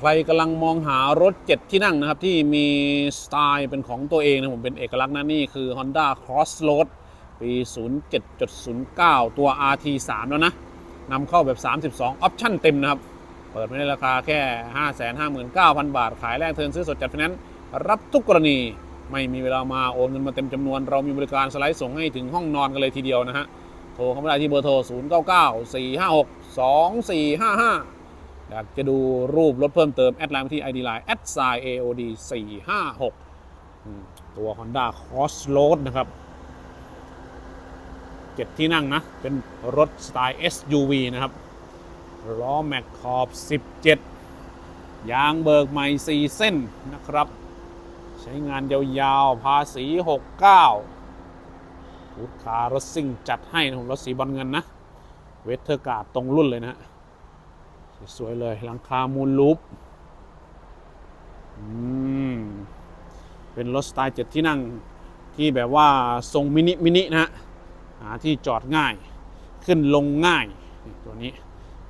ใครกำลังมองหารถ 7 ที่นั่งนะครับ ที่มีสไตล์เป็นของตัวเองนะผมเป็นเอกลักษณ์นะนี่คือ Honda Crossroad ปี 07.09 ตัว RT3 แล้วนะนำเข้าแบบ 32 ออปชั่นเต็มนะครับ เปิดไม่ได้ราคาแค่ 559,000 บาท ขายแรกเทินซื้อสดจัดไฟแนนซ์รับทุกกรณีไม่มีเวลามาโอนเงินมาเต็มจำนวน เรามีบริการสไลด์ส่งให้ถึงห้องนอนกันเลยทีเดียวนะฮะ โทรเข้ามาได้ที่เบอร์โทร 099 456 2455 อยากจะดูรูปรถเพิ่มเติม แอดไลน์ที่ ID Line a d s i AOD 456 ตัว Honda Crossroad นะครับเจ็ดที่นั่งนะ เป็นรถสไตล์ SUV นะครับ ล้อแม็กขอบ 17 ยางเบิกใหม่ 4 เส้นนะครับ ใช้งานยาวๆ ภาษี 69ลูกค้ารถซิ่งจัดให้นะผมรถสีบอลเงินนะ เวทเทอร์การ์ดตรงรุ่นเลยนะฮะ สวย ๆ เลยหลังคามูลลูปเป็นรถสไตล์เจ็ดที่นั่งที่แบบว่าทรงมินิมินินะฮะหาที่จอดง่ายขึ้นลงง่าย ตัวนี้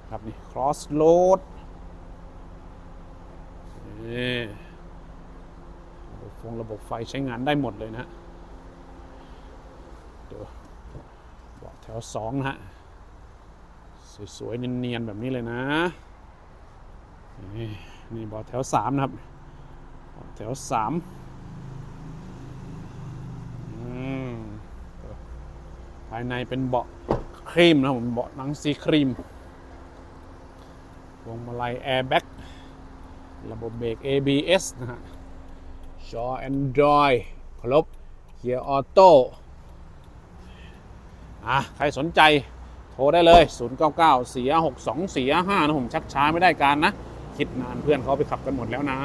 ครับนี่ cross road นี่ระบบฟงระบบไฟใช้งานได้หมดเลยนะฮะเดี๋ยวบาะแถวสองนะฮะ สวยๆ เนียนๆ แบบนี้เลยนะ นี่นี่เบาะแถวสามนะครับเบาะแถวสามภายในเป็นเบาะครีมนะผมเบาะหนังสีครีมพวงมาลัยแอร์แบ็กระบบเบรก ABS นะฮะจอ Android ครบเกียร์ออโต้อะ ใครสนใจ ทรได้เลย 099 4 6 2 4 5นะผมชักช้าไม่ได้การนะ คิดนานเพื่อนเขาไปขับกันหมดแล้วนะ